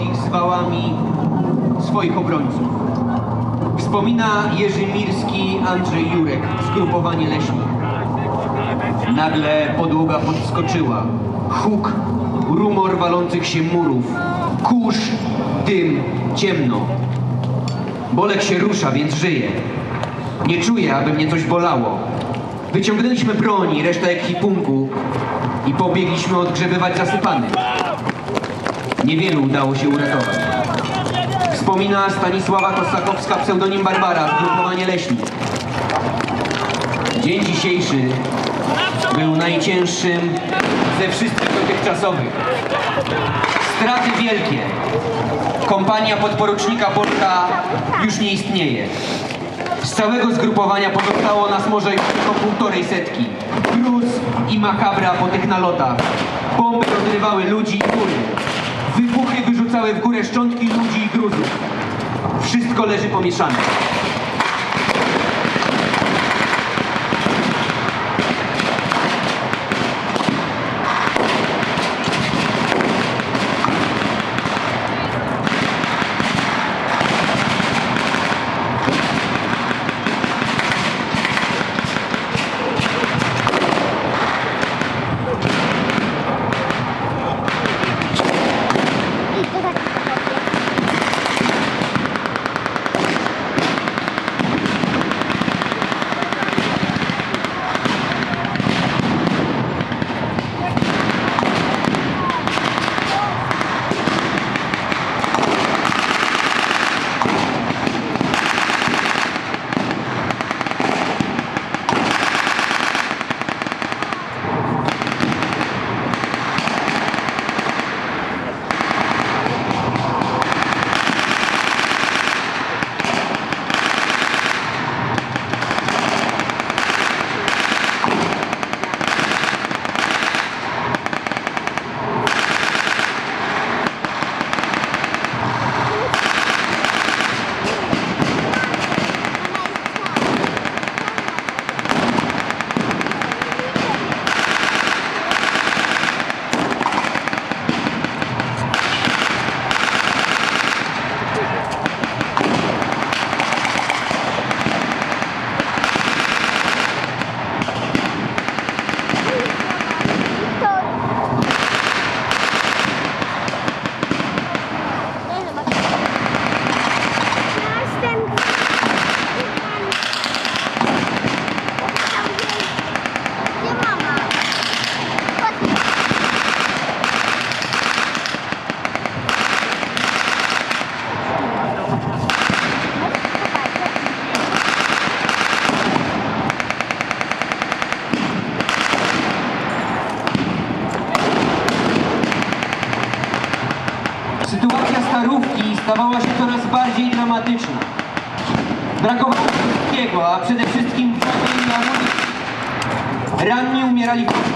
ich zwałami swoich obrońców. Wspomina Jerzy Mirski, Andrzej Jurek, zgrupowanie leśne. Nagle podłoga podskoczyła. Huk, rumor walących się murów. Kurz, dym, ciemno. Bolek się rusza, więc żyje. Nie czuję, aby mnie coś bolało. Wyciągnęliśmy broń i resztę ekwipunku i pobiegliśmy odgrzebywać zasypany. Niewielu udało się uratować. Wspomina Stanisława Kosakowska, pseudonim Barbara, zgrupowanie leśni. Dzień dzisiejszy był najcięższym ze wszystkich dotychczasowych. Straty wielkie. Kompania podporucznika Bolka już nie istnieje. Z całego zgrupowania pozostało nas może już tylko półtorej setki. Gruz i makabra po tych nalotach. Bomby rozrywały ludzi i góry. Wyrzucały w górę szczątki ludzi i gruzów. Wszystko leży pomieszane.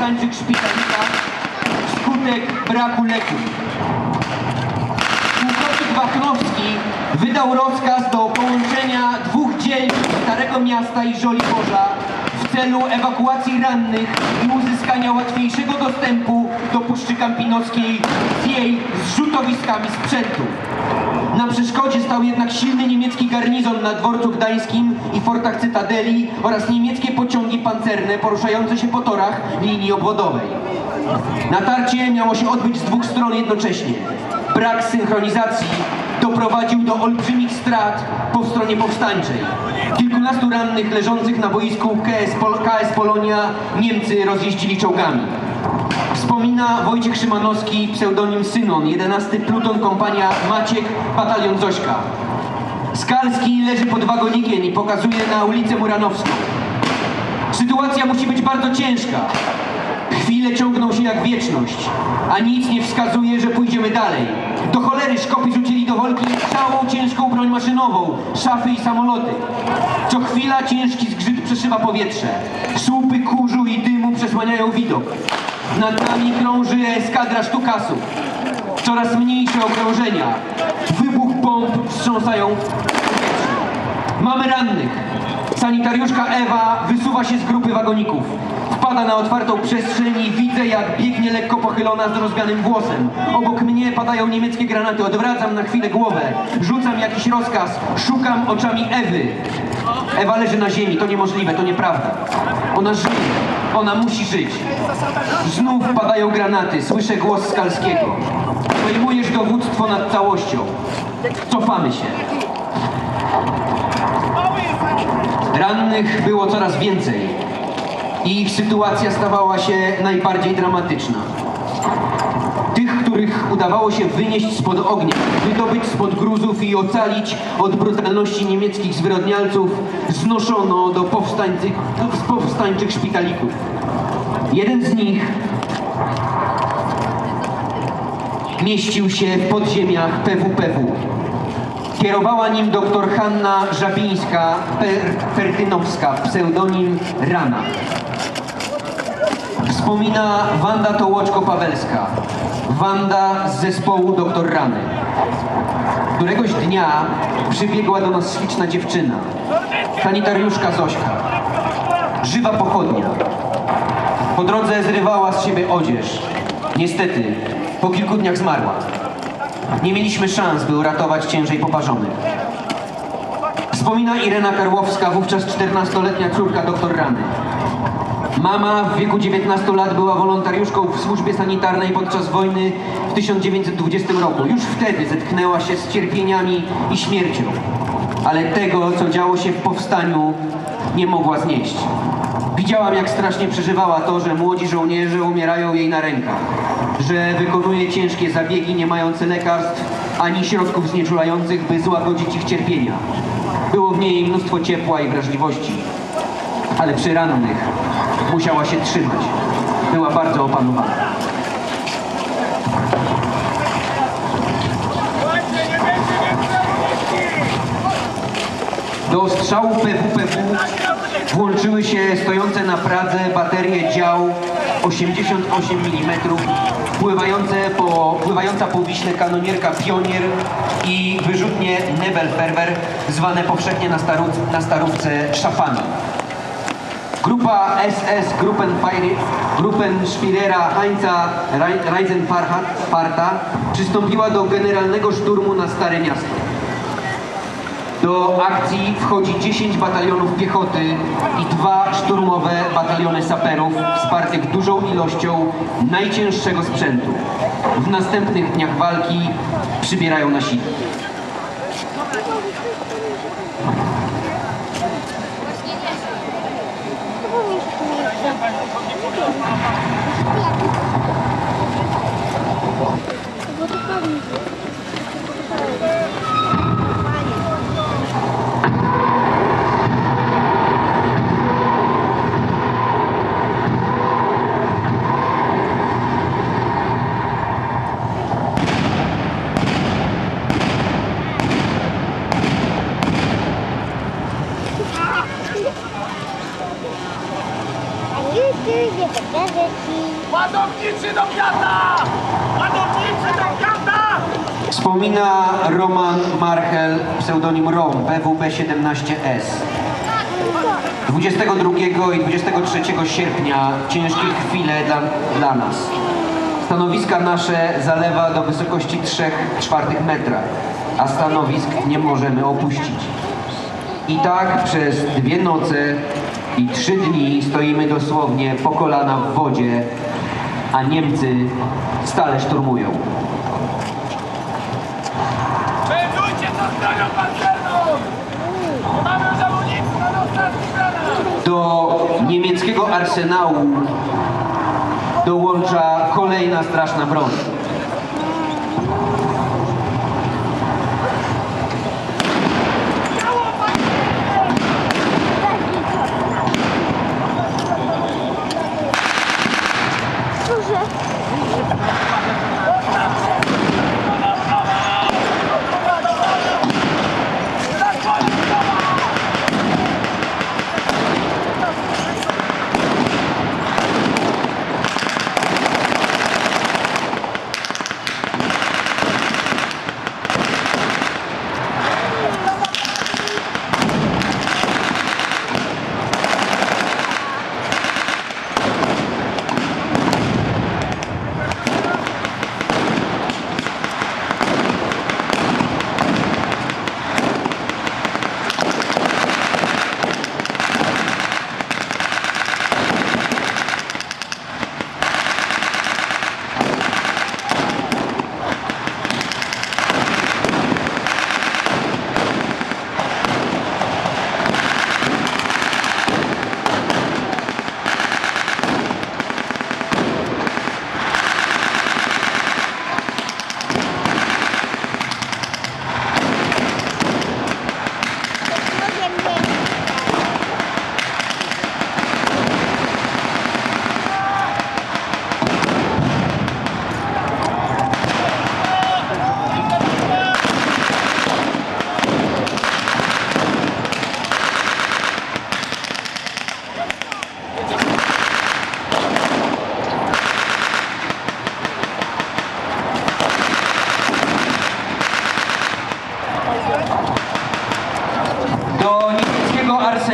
Umierali w powstańczych szpitalikach wskutek braku leków. Pułkownik Wachnowski wydał rozkaz do połączenia dwóch dzielnic Starego Miasta i Żoliborza w celu ewakuacji rannych i uzyskania łatwiejszego dostępu do Puszczy Kampinoskiej z jej zrzutowiskami sprzętu. Na przeszkodzie stał jednak silny niemiecki garnizon na dworcu gdańskim i fortach Cytadeli oraz niemieckie pociągi pancerne poruszające się po torach linii obwodowej. Natarcie miało się odbyć z dwóch stron jednocześnie. Brak synchronizacji doprowadził do olbrzymich strat po stronie powstańczej. Kilkunastu rannych leżących na boisku KS, Pol KS Polonia Niemcy rozjeździli czołgami. Wspomina Wojciech Szymanowski, pseudonim Synon, 11 pluton kompania Maciek, batalion Zośka. Skalski leży pod wagonikiem i pokazuje na ulicę Muranowską. Sytuacja musi być bardzo ciężka. Chwile ciągną się jak wieczność, a nic nie wskazuje, że pójdziemy dalej. Do cholery szkopy rzucili do wolki całą ciężką broń maszynową, szafy i samoloty. Co chwila ciężki zgrzyt przeszywa powietrze. Słupy kurzu i dymu przesłaniają widok. Nad nami krąży eskadra sztukasów. Coraz mniejsze okrążenia. Wybuch bomb wstrząsają. Mamy rannych. Sanitariuszka Ewa wysuwa się z grupy wagoników. Wpada na otwartą przestrzeń i widzę, jak biegnie lekko pochylona z rozwianym włosem. Obok mnie padają niemieckie granaty. Odwracam na chwilę głowę. Rzucam jakiś rozkaz. Szukam oczami Ewy. Ewa leży na ziemi. To niemożliwe, to nieprawda. Ona żyje. Ona musi żyć. Znów padają granaty. Słyszę głos Skalskiego. Przejmujesz dowództwo nad całością. Cofamy się. Rannych było coraz więcej ich sytuacja stawała się najbardziej dramatyczna. Tych, których udawało się wynieść spod ognia, wydobyć spod gruzów i ocalić od brutalności niemieckich zwyrodnialców, znoszono do powstańczych, powstańczych szpitalików. Jeden z nich mieścił się w podziemiach PWPW. Kierowała nim dr Hanna Żabińska per Pertynowska, pseudonim Rana. Wspomina Wanda Tołoczko-Pawelska, Wanda z zespołu dr Rany. Któregoś dnia przybiegła do nas śliczna dziewczyna, sanitariuszka Zośka, żywa pochodnia. Po drodze zrywała z siebie odzież. Niestety, po kilku dniach zmarła. Nie mieliśmy szans, by uratować ciężej poparzonych. Wspomina Irena Karłowska, wówczas 14-letnia córka doktor Rany. Mama w wieku 19 lat była wolontariuszką w służbie sanitarnej podczas wojny w 1920 roku. Już wtedy zetknęła się z cierpieniami i śmiercią. Ale tego, co działo się w powstaniu, nie mogła znieść. Widziałam, jak strasznie przeżywała to, że młodzi żołnierze umierają jej na rękach, że wykonuje ciężkie zabiegi nie mające lekarstw ani środków znieczulających, by złagodzić ich cierpienia. Było w niej mnóstwo ciepła i wrażliwości, ale przy rannych musiała się trzymać. Była bardzo opanowana. Do strzału PWPW włączyły się stojące na Pradze baterie dział 88 mm, pływające po, pływająca po Wiśle kanonierka Pionier i wyrzutnie Nebelferber, zwane powszechnie na, staru, na starówce szafami. Grupa SS Gruppenspirera Heinza Rei- Reisenparta przystąpiła do generalnego szturmu na Stare Miasto. Do akcji wchodzi 10 batalionów piechoty i dwa szturmowe bataliony saperów wspartych dużą ilością najcięższego sprzętu. W następnych dniach walki przybierają na siłę. Bo to pewnie. A pseudonim Rom, BWB17S. 22 i 23 sierpnia ciężkie chwile dla, dla nas. Stanowiska nasze zalewa do wysokości 3 czwartych metra, a stanowisk nie możemy opuścić. I tak przez dwie noce i trzy dni stoimy dosłownie po kolana w wodzie, a Niemcy stale szturmują. Przejmujcie to bronią pancerną! Nie mamy już amunicji na ostatni granat! Do niemieckiego arsenału dołącza kolejna straszna broń.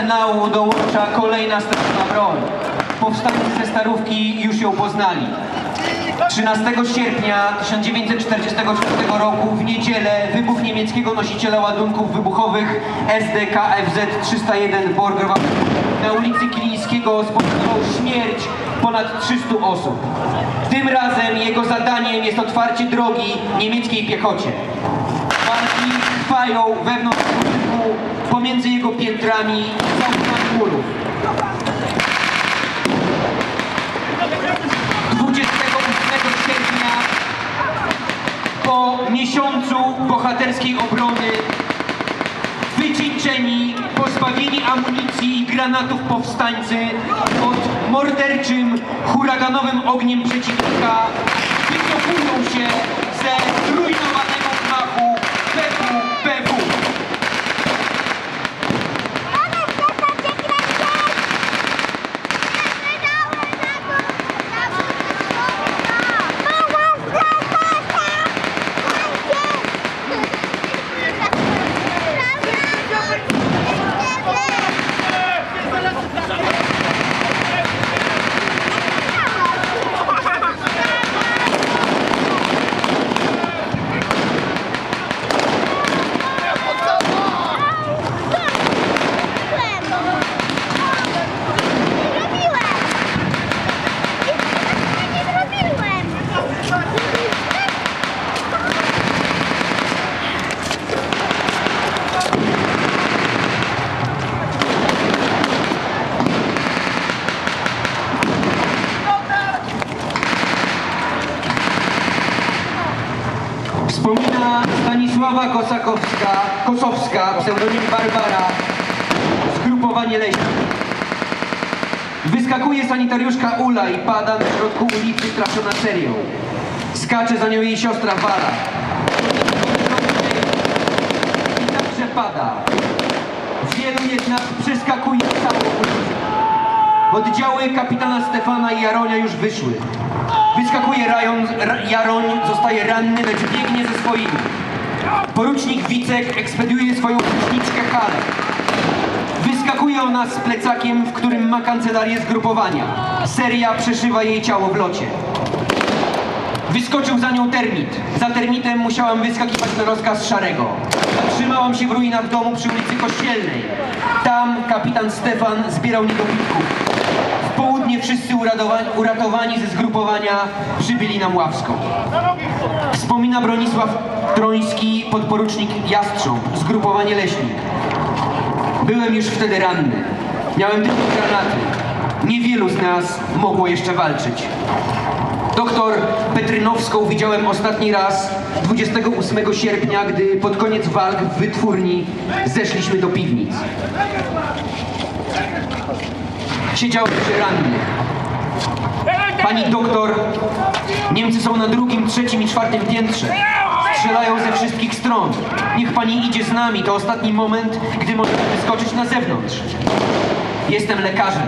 Arsenału dołącza kolejna straszna broń. Powstańcy ze Starówki już ją poznali. 13 sierpnia 1944 roku w niedzielę wybuch niemieckiego nosiciela ładunków wybuchowych SDKFZ 301 Borgward na ulicy Kilińskiego spowodował śmierć ponad 300 osób. Tym razem jego zadaniem jest otwarcie drogi niemieckiej piechocie. Walki trwają wewnątrz pomiędzy jego piętrami, za oknami murów. 28 sierpnia po miesiącu bohaterskiej obrony wycieńczeni, pozbawieni amunicji i granatów powstańcy pod morderczym, huraganowym ogniem przeciwnika wycofują się ze zrujnowanego gmachu PWPW. Wspomina Stanisława Kosakowska, Kosowska, pseudonim Barbara, zgrupowanie leśne. Wyskakuje i pada na środku ulicy straszona serią. Skacze za nią jej siostra Wara. I także pada. Wielu jednak przeskakuje całą. Oddziały kapitana Stefana i Jaronia już wyszły. Wyskakuje Rajon, ra, Jaroń, zostaje ranny, lecz biegnie ze swoimi. Porucznik Wicek ekspediuje swoją łuczniczkę Halę. Wyskakuje ona z plecakiem, w którym ma kancelarię zgrupowania. Seria przeszywa jej ciało w locie. Wyskoczył za nią termit. Za termitem musiałam wyskakiwać na rozkaz Szarego. Zatrzymałam się w ruinach domu przy ulicy Kościelnej. Tam kapitan Stefan zbierał niedobitków. W południe wszyscy uradowani, uratowani ze zgrupowania przybyli na Mławską. Wspomina Bronisław Troński, podporucznik Jastrząb, zgrupowanie Leśnik. Byłem już wtedy ranny. Miałem tylko granaty. Niewielu z nas mogło jeszcze walczyć. Doktor Petrynowską widziałem ostatni raz 28 sierpnia, gdy pod koniec walk w wytwórni zeszliśmy do piwnic. Siedziałem przy rannych. Pani doktor, Niemcy są na drugim, trzecim i czwartym piętrze. Strzelają ze wszystkich stron. Niech pani idzie z nami. To ostatni moment, gdy możemy wyskoczyć na zewnątrz. Jestem lekarzem,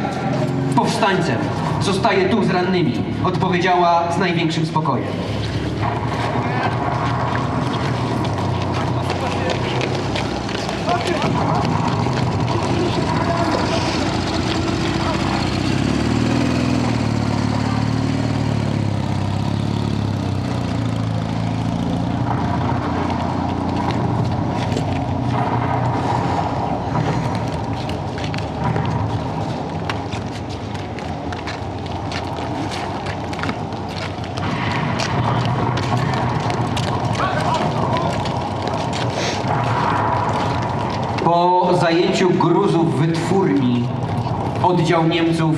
powstańcem. Zostaję tu z rannymi, odpowiedziała z największym spokojem. Po zajęciu gruzów wytwórni oddział Niemców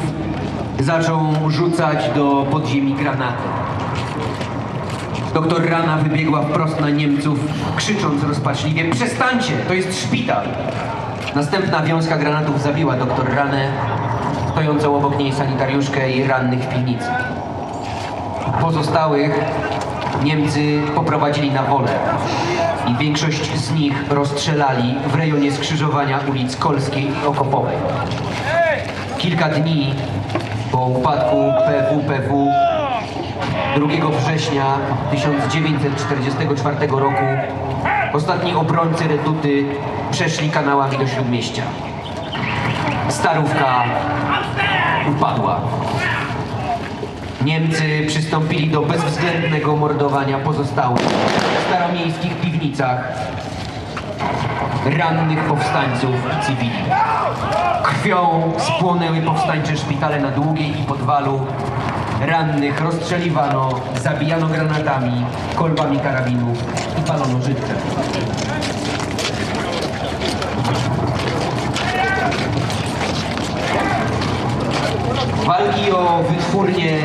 zaczął rzucać do podziemi granaty. Doktor Rana wybiegła wprost na Niemców, krzycząc rozpaczliwie Przestańcie, to jest szpital! Następna wiązka granatów zabiła doktor Ranę, stojącą obok niej sanitariuszkę i rannych w piwnicy. Pozostałych Niemcy poprowadzili na wolę i większość z nich rozstrzelali w rejonie skrzyżowania ulic Kolskiej i Okopowej. Kilka dni po upadku PWPW 2 września 1944 roku ostatni obrońcy Reduty przeszli kanałami do Śródmieścia. Starówka upadła. Niemcy przystąpili do bezwzględnego mordowania pozostałych w staromiejskich piwnicach rannych powstańców cywili. Krwią spłonęły powstańcze szpitale na Długiej i Podwalu. Rannych rozstrzeliwano, zabijano granatami, kolbami karabinów i palono żywcem. Walki o wytwórnię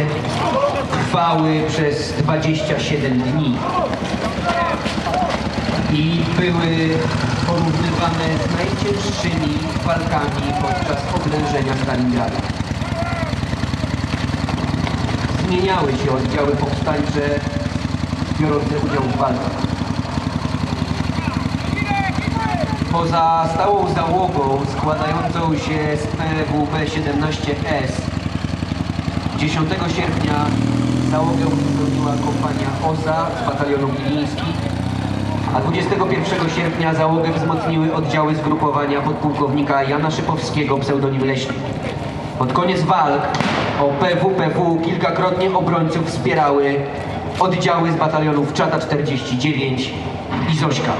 trwały przez 27 dni i były porównywane z najcięższymi walkami podczas oblężenia Stalingradu. Zmieniały się oddziały powstańcze biorące udział w walkach. Poza stałą załogą składającą się z PWP-17S 10 sierpnia załogę uzupełniła kompania OSA z batalionu Biliński, a 21 sierpnia załogę wzmocniły oddziały zgrupowania podpułkownika Jana Szypowskiego, pseudonim Leśnik. Pod koniec walk o PWPW kilkakrotnie obrońców wspierały oddziały z batalionów Czata 49 i Zośka.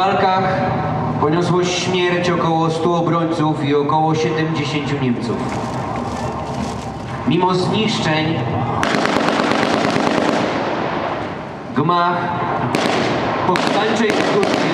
Walkach poniosło śmierć około 100 obrońców i około 70 Niemców. Mimo zniszczeń gmach powstańczej skutki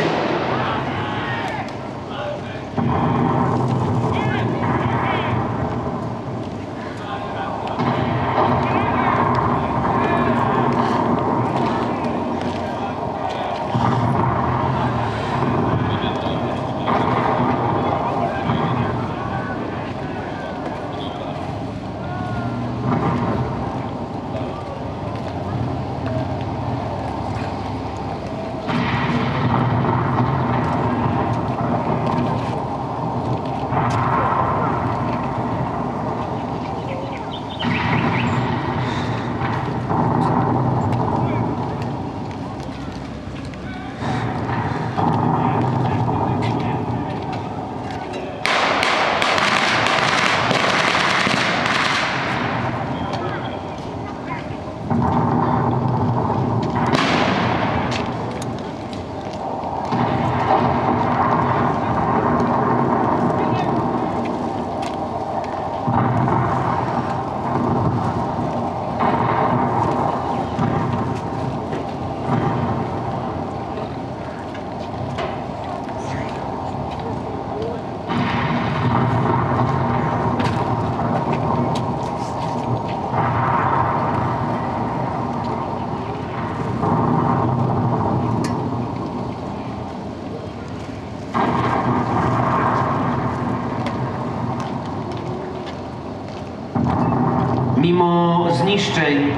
zniszczeń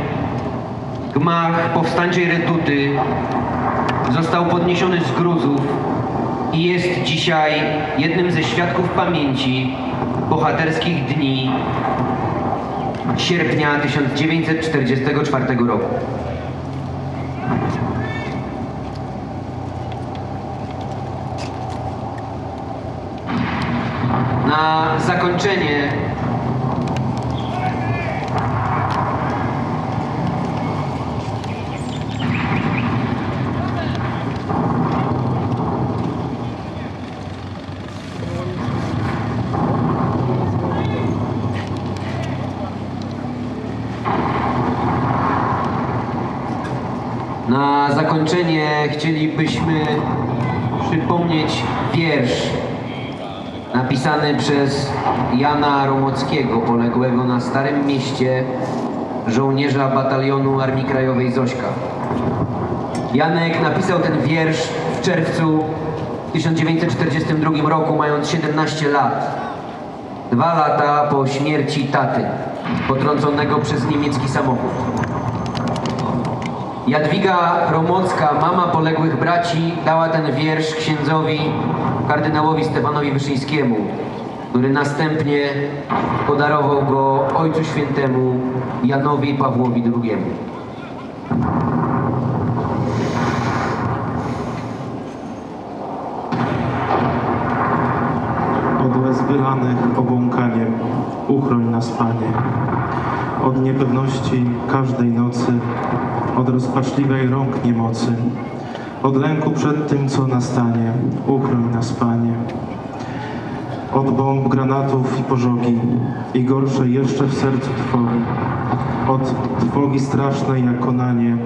gmach powstańczej reduty został podniesiony z gruzów i jest dzisiaj jednym ze świadków pamięci bohaterskich dni sierpnia 1944 roku. Na zakończenie Na zakończenie chcielibyśmy przypomnieć wiersz napisany przez Jana Romockiego, poległego na Starym Mieście, żołnierza batalionu Armii Krajowej Zośka. Janek napisał ten wiersz w czerwcu 1942 roku, mając 17 lat. Dwa lata po śmierci taty, potrąconego przez niemiecki samochód. Jadwiga Romocka, mama poległych braci, dała ten wiersz księdzowi kardynałowi Stefanowi Wyszyńskiemu, który następnie podarował go Ojcu Świętemu Janowi Pawłowi II. Od łez wylanych obłąkaniem uchroń nas, Panie. Od niepewności każdej nocy, od rozpaczliwej rąk niemocy, od lęku przed tym, co nastanie, uchroń nas, Panie. Od bomb, granatów i pożogi i gorsze jeszcze w sercu trwogi. Od trwogi strasznej jak konanie,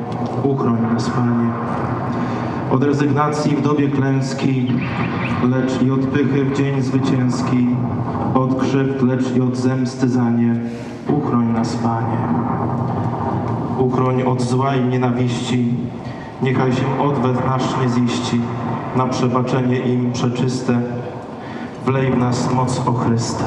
uchroń nas, Panie od rezygnacji w dobie klęski, lecz i od pychy w dzień zwycięski, od krzywd, lecz i od zemsty za nie. Uchroń nas, Panie. Uchroń od zła i nienawiści, niechaj się odwet nasz nie ziści, na przebaczenie im przeczyste, wlej w nas moc o Chryste.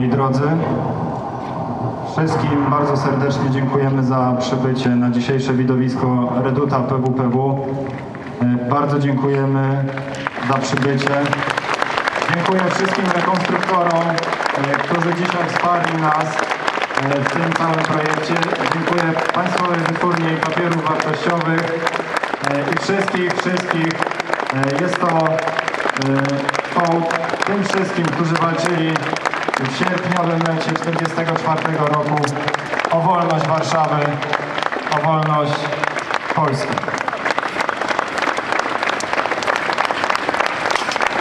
Moi drodzy, wszystkim bardzo serdecznie dziękujemy za przybycie na dzisiejsze widowisko Reduta PWPW. E, Bardzo dziękujemy za przybycie. Dziękuję wszystkim rekonstruktorom, e, którzy dzisiaj wsparli nas e, w tym całym projekcie. Dziękuję Państwowej Wytwórni Papierów Wartościowych i wszystkich, wszystkich. Jest to hołd tym wszystkim, którzy walczyli w sierpniowym mecie 1944 roku o wolność Warszawy, o wolność Polski.